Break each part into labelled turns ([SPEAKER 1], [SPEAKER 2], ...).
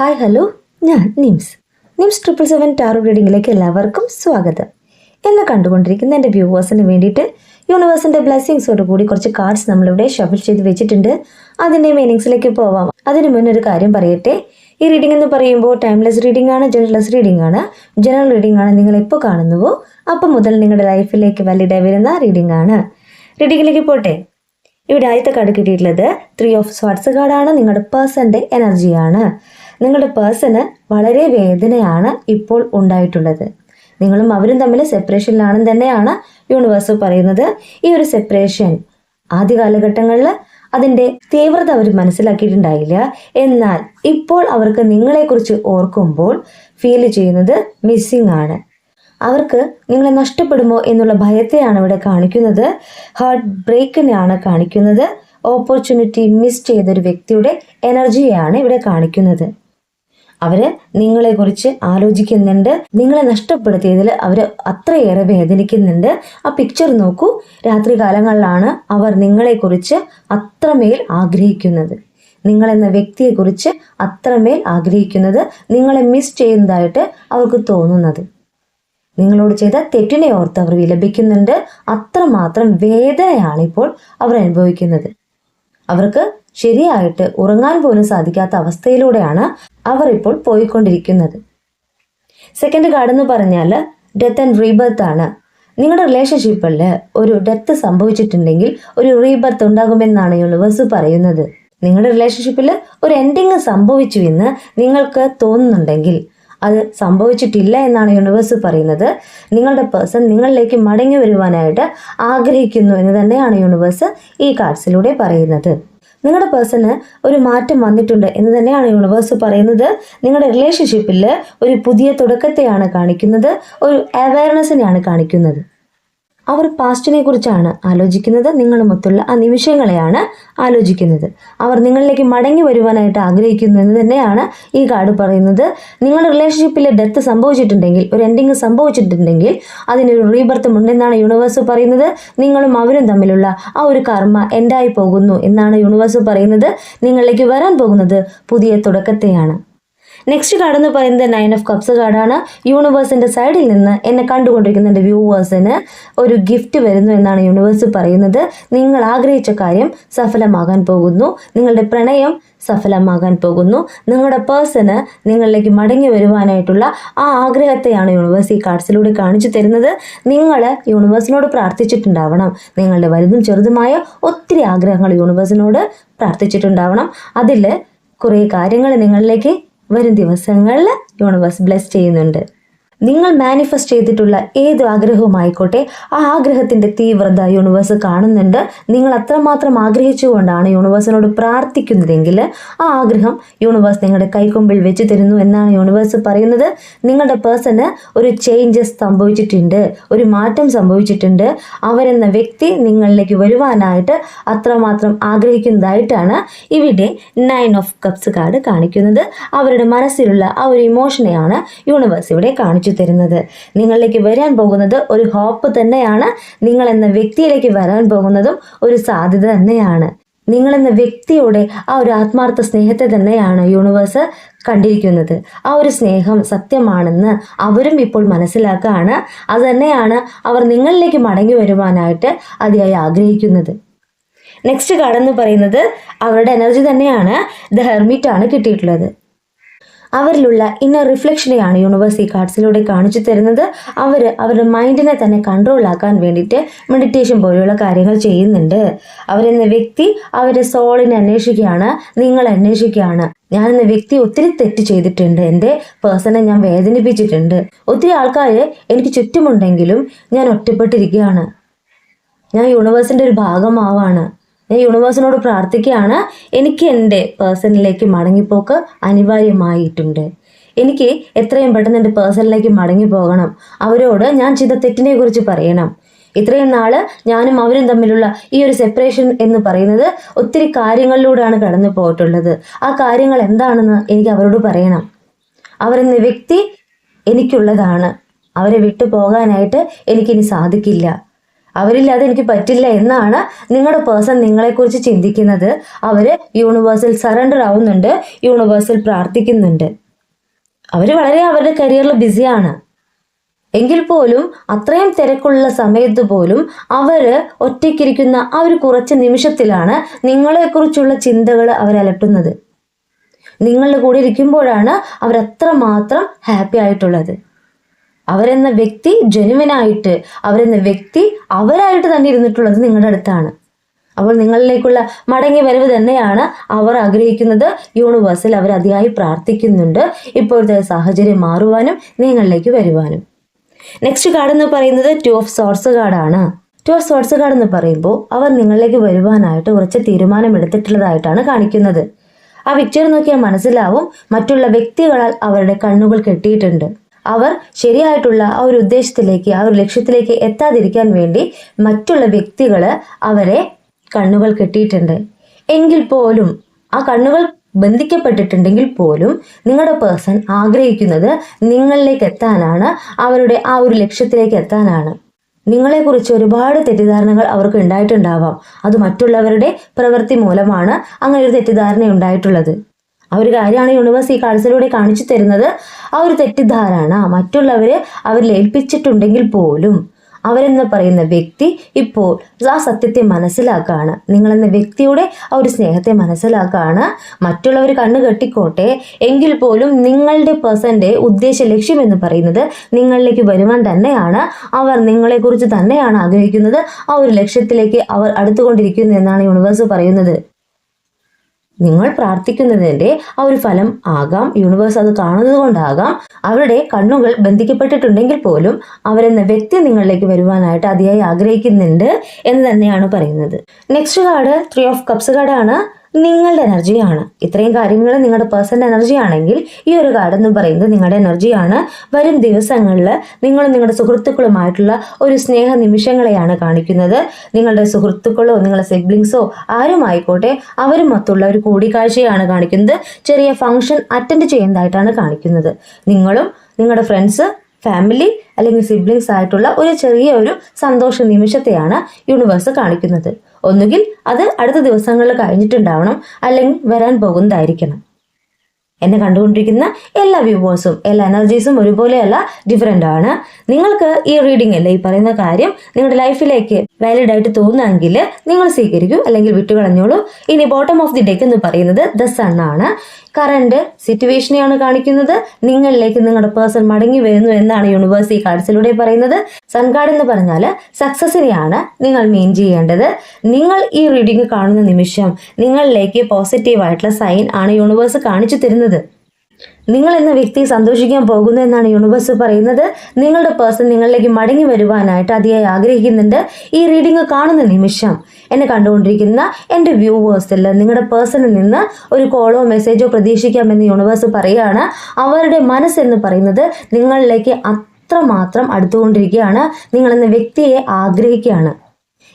[SPEAKER 1] Hi hello. ഞാൻ Nims. Nims triple seven tarot റീഡിങ്ങിലേക്ക് എല്ലാവർക്കും സ്വാഗതം. എന്നെ കണ്ടുകൊണ്ടിരിക്കുന്ന എന്റെ വ്യൂവേഴ്സിന് വേണ്ടിയിട്ട് യൂണിവേഴ്സിന്റെ ബ്ലെസ്സിങ്സോട് കൂടി കുറച്ച് കാർഡ്സ് നമ്മളിവിടെ ഷഫിൾ ചെയ്ത് വെച്ചിട്ടുണ്ട്. അതിന്റെ മീനിങ്സിലേക്ക് പോവാം. അതിന് മുന്നേ ഒരു കാര്യം പറയട്ടെ. ഈ റീഡിംഗ് എന്ന് പറയുമ്പോൾ ടൈംലെസ് റീഡിംഗ് ആണ് ജനറൽലെസ് റീഡിംഗ് ആണ്. ജനറൽ റീഡിംഗ് ആണ് നിങ്ങൾ എപ്പോൾ കാണുന്നുവോ അപ്പം മുതൽ നിങ്ങളുടെ ലൈഫിലേക്ക് വാലിഡായി വരുന്ന റീഡിംഗ് ആണ്. റീഡിങ്ങിലേക്ക് പോട്ടെ. ഇവിടെ ആദ്യത്തെ കാർഡ് കിട്ടിയിട്ടുള്ളത് ത്രീ ഓഫ് സ്വാർട്സ് കാർഡാണ് നിങ്ങളുടെ പേഴ്സന്റെ എനർജിയാണ് നിങ്ങളുടെ പേഴ്സന് വളരെ വേദനയാണ് ഇപ്പോൾ ഉണ്ടായിട്ടുള്ളത്. നിങ്ങളും അവരും തമ്മിൽ സെപ്പറേഷനിലാണെന്ന് തന്നെയാണ് യൂണിവേഴ്സ് പറയുന്നത്. ഈ ഒരു സെപ്പറേഷൻ ആദ്യ കാലഘട്ടങ്ങളിൽ അതിന്റെ തീവ്രത അവർ മനസ്സിലാക്കിയിട്ടുണ്ടായില്ല. എന്നാൽ ഇപ്പോൾ അവർക്ക് നിങ്ങളെക്കുറിച്ച് ഓർക്കുമ്പോൾ ഫീൽ ചെയ്യുന്നത് മിസ്സിംഗ് ആണ്. അവർക്ക് നിങ്ങളെ നഷ്ടപ്പെടുമോ എന്നുള്ള ഭയത്തെയാണ് ഇവിടെ കാണിക്കുന്നത്. ഹാർട്ട് ബ്രേക്കിനെയാണ് കാണിക്കുന്നത്. ഓപ്പർച്യൂണിറ്റി മിസ് ചെയ്തൊരു വ്യക്തിയുടെ എനർജിയാണ് ഇവിടെ കാണിക്കുന്നത്. അവർ നിങ്ങളെക്കുറിച്ച് ആലോചിക്കുന്നുണ്ട്. നിങ്ങളെ നഷ്ടപ്പെടുത്തിയതിൽ അവർ അത്രയേറെ വേദനിക്കുന്നുണ്ട്. ആ പിക്ചർ നോക്കൂ. രാത്രി കാലങ്ങളിലാണ് അവർ നിങ്ങളെക്കുറിച്ച് അത്രമേൽ ആഗ്രഹിക്കുന്നത്. നിങ്ങളെന്ന വ്യക്തിയെക്കുറിച്ച് അത്രമേൽ ആഗ്രഹിക്കുന്നത് നിങ്ങളെ മിസ് ചെയ്യുന്നതായിട്ട് അവർക്ക് തോന്നുന്നത്. നിങ്ങളോട് ചെയ്ത തെറ്റിനെ ഓർത്ത് അവർ വിലപിക്കുന്നുണ്ട്. അത്രമാത്രം വേദനയാണ് ഇപ്പോൾ അവർ അനുഭവിക്കുന്നത്. അവർക്ക് ശരിയായിട്ട് ഉറങ്ങാൻ പോലും സാധിക്കാത്ത അവസ്ഥയിലൂടെയാണ് അവർ ഇപ്പോൾ പോയിക്കൊണ്ടിരിക്കുന്നത്. സെക്കൻഡ് കാർഡ് എന്ന് പറഞ്ഞാൽ ഡെത്ത് ആൻഡ് റീബർത്ത് ആണ്. നിങ്ങളുടെ റിലേഷൻഷിപ്പിൽ ഒരു ഡെത്ത് സംഭവിച്ചിട്ടുണ്ടെങ്കിൽ ഒരു റീബർത്ത് ഉണ്ടാകുമെന്നാണ് യൂണിവേഴ്സ് പറയുന്നത്. നിങ്ങളുടെ റിലേഷൻഷിപ്പിൽ ഒരു എൻഡിങ് സംഭവിച്ചു എന്ന് നിങ്ങൾക്ക് തോന്നുന്നുണ്ടെങ്കിൽ അത് സംഭവിച്ചിട്ടില്ല എന്നാണ് യൂണിവേഴ്സ് പറയുന്നത്. നിങ്ങളുടെ പേഴ്സൺ നിങ്ങളിലേക്ക് മടങ്ങി വരുവാനായിട്ട് ആഗ്രഹിക്കുന്നു എന്ന് തന്നെയാണ് യൂണിവേഴ്സ് ഈ കാർഡ്സിലൂടെ പറയുന്നത്. നിങ്ങളുടെ പേഴ്സണ് ഒരു മാറ്റം വന്നിട്ടുണ്ട് എന്ന് തന്നെയാണ് യൂണിവേഴ്സ് പറയുന്നത്. നിങ്ങളുടെ റിലേഷൻഷിപ്പിൽ ഒരു പുതിയ തുടക്കത്തെയാണ് കാണിക്കുന്നത്. ഒരു അവയർനെസ്സിനെയാണ് കാണിക്കുന്നത്. അവർ പാസ്റ്റിനെ കുറിച്ചാണ് ആലോചിക്കുന്നത്. നിങ്ങളുമൊത്തുള്ള ആ നിമിഷങ്ങളെയാണ് ആലോചിക്കുന്നത്. അവർ നിങ്ങളിലേക്ക് മടങ്ങി വരുവാനായിട്ട് ആഗ്രഹിക്കുന്നു എന്ന് തന്നെയാണ് ഈ കാർഡ് പറയുന്നത്. നിങ്ങളുടെ റിലേഷൻഷിപ്പിൽ ഡെത്ത് സംഭവിച്ചിട്ടുണ്ടെങ്കിൽ ഒരു എൻഡിങ് സംഭവിച്ചിട്ടുണ്ടെങ്കിൽ അതിനൊരു റീബർത്തും ഉണ്ടെന്നാണ് യൂണിവേഴ്സ് പറയുന്നത്. നിങ്ങളും അവരും തമ്മിലുള്ള ആ ഒരു കർമ്മ എൻഡായി പോകുന്നു എന്നാണ് യൂണിവേഴ്സ് പറയുന്നത്. നിങ്ങളിലേക്ക് വരാൻ പോകുന്നത് പുതിയ തുടക്കത്തെയാണ്. നെക്സ്റ്റ് കാർഡ് എന്ന് പറയുന്നത് നയൻ ഓഫ് കപ്സ് കാർഡാണ് യൂണിവേഴ്സിന്റെ സൈഡിൽ നിന്ന് എന്നെ കണ്ടുകൊണ്ടിരിക്കുന്ന എന്റെ വ്യൂവേഴ്സിന് ഒരു ഗിഫ്റ്റ് വരുന്നു എന്നാണ് യൂണിവേഴ്സ് പറയുന്നത്. നിങ്ങൾ ആഗ്രഹിച്ച കാര്യം സഫലമാകാൻ പോകുന്നു. നിങ്ങളുടെ പ്രണയം സഫലമാകാൻ പോകുന്നു. നിങ്ങളുടെ പേഴ്സണ് നിങ്ങളിലേക്ക് മടങ്ങി വരുവാനായിട്ടുള്ള ആ ആഗ്രഹത്തെയാണ് യൂണിവേഴ്സ് ഈ കാർഡ്സിലൂടെ കാണിച്ചു തരുന്നത്. നിങ്ങൾ യൂണിവേഴ്സിനോട് പ്രാർത്ഥിച്ചിട്ടുണ്ടാവണം. നിങ്ങളുടെ വലുതും ചെറുതുമായ ഒത്തിരി ആഗ്രഹങ്ങൾ യൂണിവേഴ്സിനോട് പ്രാർത്ഥിച്ചിട്ടുണ്ടാവണം. അതിൽ കുറേ കാര്യങ്ങൾ നിങ്ങളിലേക്ക് വരും ദിവസങ്ങളിൽ യൂണിവേഴ്സ് ബ്ലെസ് ചെയ്യുന്നുണ്ട്. നിങ്ങൾ മാനിഫെസ്റ്റ് ചെയ്തിട്ടുള്ള ഏത് ആഗ്രഹവുമായിക്കോട്ടെ ആ ആഗ്രഹത്തിന്റെ തീവ്രത യൂണിവേഴ്സ് കാണുന്നുണ്ട്. നിങ്ങൾ അത്രമാത്രം ആഗ്രഹിച്ചുകൊണ്ടാണ് യൂണിവേഴ്സിനോട് പ്രാർത്ഥിക്കുന്നതെങ്കിൽ ആ ആഗ്രഹം യൂണിവേഴ്സ് നിങ്ങളുടെ കൈക്കൊമ്പിൽ വെച്ച് തരുന്നു എന്നാണ് യൂണിവേഴ്സ് പറയുന്നത്. നിങ്ങളുടെ പേഴ്സണ് ഒരു ചേഞ്ചസ് സംഭവിച്ചിട്ടുണ്ട് ഒരു മാറ്റം സംഭവിച്ചിട്ടുണ്ട്. അവരെന്ന വ്യക്തി നിങ്ങളിലേക്ക് വരുവാനായിട്ട് അത്രമാത്രം ആഗ്രഹിക്കുന്നതായിട്ടാണ് ഇവിടെ നയൻ ഓഫ് കപ്സ് കാർഡ് കാണിക്കുന്നത്. അവരുടെ മനസ്സിലുള്ള ആ ഒരു ഇമോഷനെയാണ് യൂണിവേഴ്സ് ഇവിടെ കാണിച്ചു തരുന്നത്. നിങ്ങളിലേക്ക് വരാൻ പോകുന്നത് ഒരു ഹോപ്പ് തന്നെയാണ്. നിങ്ങൾ എന്ന വ്യക്തിയിലേക്ക് വരാൻ പോകുന്നതും ഒരു സാധ്യത തന്നെയാണ്. നിങ്ങൾ എന്ന വ്യക്തിയുടെ ആ ഒരു ആത്മാർത്ഥ സ്നേഹത്തെ തന്നെയാണ് യൂണിവേഴ്സ് കണ്ടിരിക്കുന്നത്. ആ ഒരു സ്നേഹം സത്യമാണെന്ന് അവരും ഇപ്പോൾ മനസ്സിലാക്കുകയാണ്. അത് തന്നെയാണ് അവർ നിങ്ങളിലേക്ക് മടങ്ങി വരുവാനായിട്ട് അതിയായി ആഗ്രഹിക്കുന്നത്. നെക്സ്റ്റ് കാർഡ് എന്ന് പറയുന്നത് അവരുടെ എനർജി തന്നെയാണ്. ദ ഹെർമിറ്റ് ആണ് കിട്ടിയിട്ടുള്ളത്. അവരിലുള്ള ഇന്നർ റിഫ്ലക്ഷനെയാണ് യൂണിവേഴ്സ് ഈ കാർഡ്സിലൂടെ കാണിച്ചു തരുന്നത്. അവർ അവരുടെ മൈൻഡിനെ തന്നെ കൺട്രോൾ ആക്കാൻ വേണ്ടിയിട്ട് മെഡിറ്റേഷൻ പോലെയുള്ള കാര്യങ്ങൾ ചെയ്യുന്നുണ്ട്. അവരെന്ന വ്യക്തി അവരുടെ സോളിനെ അന്വേഷിക്കുകയാണ് നിങ്ങൾ അന്വേഷിക്കുകയാണ്. ഞാൻ എന്ന വ്യക്തി ഒത്തിരി തെറ്റ് ചെയ്തിട്ടുണ്ട്. എന്റെ പേഴ്സണെ ഞാൻ വേദനിപ്പിച്ചിട്ടുണ്ട്. ഒത്തിരി ആൾക്കാർ എനിക്ക് ചുറ്റുമുണ്ടെങ്കിലും ഞാൻ ഒറ്റപ്പെട്ടിരിക്കുകയാണ്. ഞാൻ യൂണിവേഴ്സിന്റെ ഒരു ഭാഗമാവാണ്. ഞാൻ യൂണിവേഴ്സിനോട് പ്രാർത്ഥിക്കുകയാണ്. എനിക്ക് എന്റെ പേഴ്സണിലേക്ക് മടങ്ങിപ്പോക്ക് അനിവാര്യമായിട്ടുണ്ട്. എനിക്ക് എത്രയും പെട്ടെന്ന് എന്റെ പേഴ്സണിലേക്ക് മടങ്ങി പോകണം അവരോട് ഞാൻ ചെയ്ത തെറ്റിനെ കുറിച്ച് പറയണം. ഇത്രയും നാൾ ഞാനും അവരും തമ്മിലുള്ള ഈ ഒരു സെപ്പറേഷൻ എന്ന് പറയുന്നത് ഒത്തിരി കാര്യങ്ങളിലൂടെയാണ് കടന്നു പോയിട്ടുള്ളത്. ആ കാര്യങ്ങൾ എന്താണെന്ന് എനിക്ക് അവരോട് പറയണം. അവരെന്ന വ്യക്തി എനിക്കുള്ളതാണ്. അവരെ വിട്ടു പോകാനായിട്ട് എനിക്കിനി സാധിക്കില്ല. അവരില്ലാതെ എനിക്ക് പറ്റില്ല എന്നാണ് നിങ്ങളുടെ പേഴ്സൺ നിങ്ങളെക്കുറിച്ച് ചിന്തിക്കുന്നത്. അവർ യൂണിവേഴ്സിൽ സറണ്ടർ ആവുന്നുണ്ട് യൂണിവേഴ്സിൽ പ്രാർത്ഥിക്കുന്നുണ്ട്. അവർ വളരെ അവരുടെ കരിയറിൽ ബിസിയാണ് എങ്കിൽ പോലും അത്രയും തിരക്കുള്ള സമയത്ത് പോലും അവർ ഒറ്റയ്ക്കിരിക്കുന്ന ആ ഒരു കുറച്ച് നിമിഷത്തിലാണ് നിങ്ങളെക്കുറിച്ചുള്ള ചിന്തകൾ അവരലട്ടുന്നത് നിങ്ങളുടെ കൂടെ ഇരിക്കുമ്പോഴാണ് അവരത്രമാത്രം ഹാപ്പി ആയിട്ടുള്ളത്. അവരെന്ന വ്യക്തി ജനുവനായിട്ട് അവരെന്ന വ്യക്തി അവരായിട്ട് തന്നെ ഇരുന്നിട്ടുള്ളത് നിങ്ങളുടെ അടുത്താണ്. അപ്പോൾ നിങ്ങളിലേക്കുള്ള മടങ്ങി വരവ് തന്നെയാണ് അവർ ആഗ്രഹിക്കുന്നത്. യൂണിവേഴ്സിൽ അവർ അതിയായി പ്രാർത്ഥിക്കുന്നുണ്ട്. ഇപ്പോഴത്തെ സാഹചര്യം മാറുവാനും നിങ്ങളിലേക്ക് വരുവാനും. നെക്സ്റ്റ് കാർഡ് എന്ന് പറയുന്നത് ടു ഓഫ് സോർട്സ് കാർഡാണ് ടു ഓഫ് സോർട്സ് കാർഡ് എന്ന് പറയുമ്പോൾ അവർ നിങ്ങളിലേക്ക് വരുവാനായിട്ട് കുറച്ച് തീരുമാനമെടുത്തിട്ടുള്ളതായിട്ടാണ് കാണിക്കുന്നത്. ആ പിക്ചർ നോക്കിയാൽ മനസ്സിലാവും. മറ്റുള്ള വ്യക്തികളാൽ അവരുടെ കണ്ണുകൾ കെട്ടിയിട്ടുണ്ട്. അവർ ശരിയായിട്ടുള്ള ആ ഒരു ഉദ്ദേശത്തിലേക്ക് ആ ഒരു ലക്ഷ്യത്തിലേക്ക് എത്താതിരിക്കാൻ വേണ്ടി മറ്റുള്ള വ്യക്തികൾ അവരെ കണ്ണുകൾ കെട്ടിയിട്ടുണ്ട്. എങ്കിൽ പോലും ആ കണ്ണുകൾ ബന്ധിക്കപ്പെട്ടിട്ടുണ്ടെങ്കിൽ പോലും നിങ്ങളുടെ പേഴ്സൺ ആഗ്രഹിക്കുന്നത് നിങ്ങളിലേക്ക് എത്താനാണ് അവരുടെ ആ ഒരു ലക്ഷ്യത്തിലേക്ക് എത്താനാണ്. നിങ്ങളെക്കുറിച്ച് ഒരുപാട് തെറ്റിദ്ധാരണകൾ അവർക്ക് ഉണ്ടായിട്ടുണ്ടാവാം. അത് മറ്റുള്ളവരുടെ പ്രവൃത്തി മൂലമാണ് അങ്ങനെ ഒരു തെറ്റിദ്ധാരണ ഉണ്ടായിട്ടുള്ളത് ആ ഒരു കാര്യമാണ് യൂണിവേഴ്സ് ഈ കാഴ്ചയിലൂടെ കാണിച്ചു തരുന്നത്. ആ ഒരു തെറ്റിദ്ധാരണ മറ്റുള്ളവരെ അവരിൽ ഏൽപ്പിച്ചിട്ടുണ്ടെങ്കിൽ പോലും അവരെന്ന് പറയുന്ന വ്യക്തി ഇപ്പോൾ ആ സത്യത്തെ മനസ്സിലാക്കുകയാണ് നിങ്ങളെന്ന വ്യക്തിയുടെ ആ ഒരു സ്നേഹത്തെ മനസ്സിലാക്കുകയാണ് മറ്റുള്ളവർ കണ്ണു കെട്ടിക്കോട്ടെ. എങ്കിൽ പോലും നിങ്ങളുടെ പേഴ്സന്റെ ഉദ്ദേശ ലക്ഷ്യം എന്ന് പറയുന്നത് നിങ്ങളിലേക്ക് വരുവാൻ തന്നെയാണ്. അവർ നിങ്ങളെക്കുറിച്ച് തന്നെയാണ് ആഗ്രഹിക്കുന്നത്. ആ ഒരു ലക്ഷ്യത്തിലേക്ക് അവർ അടുത്തുകൊണ്ടിരിക്കുന്നു എന്നാണ് യൂണിവേഴ്സ് പറയുന്നത്. നിങ്ങൾ പ്രാർത്ഥിക്കുന്നതിന്റെ ആ ഒരു ഫലം ആകാം. യൂണിവേഴ്സ് അത് കാണുന്നത് കൊണ്ടാകാം. അവരുടെ കണ്ണുകൾ ബന്ധിക്കപ്പെട്ടിട്ടുണ്ടെങ്കിൽ പോലും അവരെന്ന വ്യക്തി നിങ്ങളിലേക്ക് വരുവാനായിട്ട് അതിയായി ആഗ്രഹിക്കുന്നുണ്ട് എന്ന് തന്നെയാണ് പറയുന്നത്. Next card three of cups കാർഡാണ് നിങ്ങളുടെ എനർജിയാണ് ഇത്രയും കാര്യങ്ങൾ നിങ്ങളുടെ പേഴ്സണൽ എനർജി ആണെങ്കിൽ ഈ ഒരു കാർഡ് എന്ന് പറയുന്നത് നിങ്ങളുടെ എനർജിയാണ് വരും ദിവസങ്ങളിൽ നിങ്ങളും നിങ്ങളുടെ സുഹൃത്തുക്കളുമായിട്ടുള്ള ഒരു സ്നേഹ നിമിഷങ്ങളെയാണ് കാണിക്കുന്നത്. നിങ്ങളുടെ സുഹൃത്തുക്കളോ നിങ്ങളുടെ സിബ്ലിങ്സോ ആരുമായിക്കോട്ടെ അവരുമൊത്തുള്ള ഒരു കൂടിക്കാഴ്ചയാണ് കാണിക്കുന്നത്. ചെറിയ ഫംഗ്ഷൻ അറ്റൻഡ് ചെയ്യുന്നതായിട്ടാണ് കാണിക്കുന്നത്. നിങ്ങളും നിങ്ങളുടെ ഫ്രണ്ട്സ് ഫാമിലി അല്ലെങ്കിൽ സിബ്ലിങ്സ് ആയിട്ടുള്ള ഒരു ചെറിയ ഒരു സന്തോഷ നിമിഷത്തെയാണ് യൂണിവേഴ്സ് കാണിക്കുന്നത്. ഒന്നുകിൽ അത് അടുത്ത ദിവസങ്ങളിൽ കഴിഞ്ഞിട്ടുണ്ടാവണം അല്ലെങ്കിൽ വരാൻ പോകുന്നതായിരിക്കണം. എന്നെ കണ്ടുകൊണ്ടിരിക്കുന്ന എല്ലാ വ്യൂവേഴ്സും എല്ലാ എനർജീസും ഒരുപോലെയല്ല ഡിഫറെന്റ് ആണ്. നിങ്ങൾക്ക് ഈ റീഡിംഗ് അല്ലെ ഈ പറയുന്ന കാര്യം നിങ്ങളുടെ ലൈഫിലേക്ക് വാലിഡ് ആയിട്ട് തോന്നുമെങ്കിൽ നിങ്ങൾ സ്വീകരിക്കൂ അല്ലെങ്കിൽ വിട്ടുകളഞ്ഞോളൂ. ഇനി ബോട്ടം ഓഫ് ദി ഡേക്ക് എന്ന് പറയുന്നത് ദ സൺ ആണ്. കറണ്ട് സിറ്റുവേഷനെയാണ് കാണിക്കുന്നത്. നിങ്ങളിലേക്ക് നിങ്ങളുടെ പേഴ്സൺ മടങ്ങി വരുന്നു എന്നാണ് യൂണിവേഴ്സ് ഈ കാർഡ്സിലൂടെ പറയുന്നത്. സൺ കാർഡ് എന്ന് പറഞ്ഞാൽ സക്സസിനെയാണ് നിങ്ങൾ മെയിൻ ചെയ്യേണ്ടത്. നിങ്ങൾ ഈ റീഡിംഗ് കാണുന്ന നിമിഷം നിങ്ങളിലേക്ക് പോസിറ്റീവായിട്ടുള്ള സൈൻ ആണ് യൂണിവേഴ്സ് കാണിച്ചു തരുന്നത്. നിങ്ങൾ എന്ന വ്യക്തി സന്തോഷിക്കാൻ പോകുന്നു എന്നാണ് യൂണിവേഴ്സ് പറയുന്നത്. നിങ്ങളുടെ പേഴ്സൺ നിങ്ങളിലേക്ക് മടങ്ങി വരുവാനായിട്ട് അതിയായി ആഗ്രഹിക്കുന്നുണ്ട്. ഈ റീഡിംഗ് കാണുന്ന നിമിഷം എന്നെ കണ്ടുകൊണ്ടിരിക്കുന്ന എന്റെ വ്യൂവേഴ്സിൽ നിങ്ങളുടെ പേഴ്സണിൽ നിന്ന് ഒരു കോളോ മെസ്സേജോ പ്രതീക്ഷിക്കാമെന്ന് യൂണിവേഴ്സ് പറയുകയാണ്. അവരുടെ മനസ്സെന്ന് പറയുന്നത് നിങ്ങളിലേക്ക് അത്രമാത്രം അടുത്തുകൊണ്ടിരിക്കുകയാണ്. നിങ്ങളെന്ന വ്യക്തിയെ ആഗ്രഹിക്കുകയാണ്.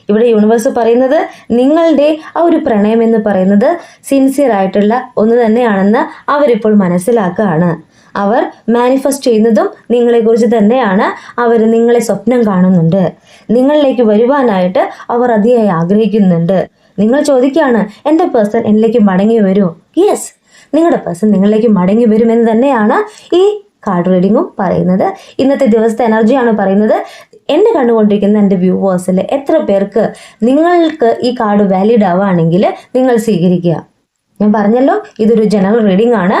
[SPEAKER 1] ഇവിടെ യൂണിവേഴ്സ് പറയുന്നത് നിങ്ങളുടെ ആ ഒരു പ്രണയം എന്ന് പറയുന്നത് സിൻസിയർ ആയിട്ടുള്ള ഒന്ന് തന്നെയാണെന്ന് അവരിപ്പോൾ മനസ്സിലാക്കുകയാണ്. അവർ മാനിഫെസ്റ്റ് ചെയ്യുന്നതും നിങ്ങളെക്കുറിച്ച് തന്നെയാണ്. അവർ നിങ്ങളെ സ്വപ്നം കാണുന്നുണ്ട്. നിങ്ങളിലേക്ക് വരുവാനായിട്ട് അവർ അതിയായി ആഗ്രഹിക്കുന്നുണ്ട്. നിങ്ങൾ ചോദിക്കുകയാണ് എന്റെ പേഴ്സൺ എന്നിലേക്ക് മടങ്ങി വരുമോ യെസ് നിങ്ങളുടെ പേഴ്സൺ നിങ്ങളിലേക്ക് മടങ്ങി വരുമെന്ന് തന്നെയാണ് ഈ കാർഡ് റീഡിങ്ങും പറയുന്നത്. ഇന്നത്തെ ദിവസത്തെ എനർജിയാണ് പറയുന്നത്. എന്നെ കണ്ടുകൊണ്ടിരിക്കുന്ന എന്റെ വ്യൂവേഴ്സിൽ എത്ര പേർക്ക് നിങ്ങൾക്ക് ഈ കാർഡ് വാലിഡ് ആവുകയാണെങ്കിൽ നിങ്ങൾ സ്വീകരിക്കുക. ഞാൻ പറഞ്ഞല്ലോ ഇതൊരു ജനറൽ റീഡിംഗ് ആണ്.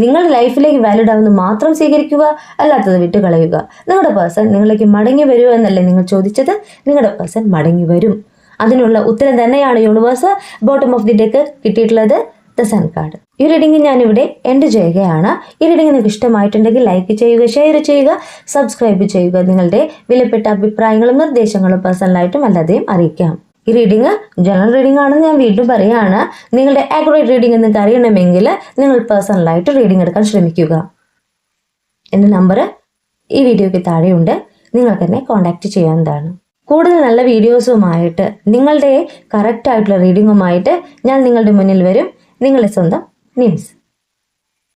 [SPEAKER 1] നിങ്ങൾ ലൈഫിലേക്ക് വാലിഡ് ആവുന്ന മാത്രം സ്വീകരിക്കുക അല്ലാത്തത് വിട്ട് കളയുക. നിങ്ങളുടെ പേഴ്സൺ നിങ്ങളിലേക്ക് മടങ്ങി വരുമോ എന്നല്ലേ നിങ്ങൾ ചോദിച്ചത്? നിങ്ങളുടെ പേഴ്സൺ മടങ്ങി വരും. അതിനുള്ള ഉത്തരം തന്നെയാണ് universe bottom of the deck കിട്ടിയിട്ടുള്ളത്. The sun card. ഈ റീഡിംഗ് ഞാനിവിടെ എൻഡ് ചെയ്യുകയാണ്. ഈ റീഡിംഗ് നിങ്ങൾക്ക് ഇഷ്ടമായിട്ടുണ്ടെങ്കിൽ ലൈക്ക് ചെയ്യുക ഷെയർ ചെയ്യുക സബ്സ്ക്രൈബ് ചെയ്യുക. നിങ്ങളുടെ വിലപ്പെട്ട അഭിപ്രായങ്ങളും നിർദ്ദേശങ്ങളും പേഴ്സണലായിട്ടും അല്ലാതെയും അറിയിക്കാം. ഈ റീഡിംഗ് ജനറൽ റീഡിംഗ് ആണെന്ന് ഞാൻ വീണ്ടും പറയുകയാണ് നിങ്ങളുടെ ആക്യുറേറ്റ് റീഡിംഗ് നിങ്ങൾക്ക് അറിയണമെങ്കിൽ നിങ്ങൾ പേഴ്സണലായിട്ട് റീഡിംഗ് എടുക്കാൻ ശ്രമിക്കുക. എന്റെ നമ്പർ ഈ വീഡിയോയ്ക്ക് താഴെയുണ്ട്. നിങ്ങൾക്ക് എന്നെ കോൺടാക്റ്റ് ചെയ്യാവുന്നതാണ് കൂടുതൽ നല്ല വീഡിയോസുമായിട്ട് നിങ്ങളുടെ കറക്റ്റായിട്ടുള്ള റീഡിങ്ങുമായിട്ട് ഞാൻ നിങ്ങളുടെ മുന്നിൽ വരും. നിങ്ങളുടെ സ്വന്തം നിംസ്.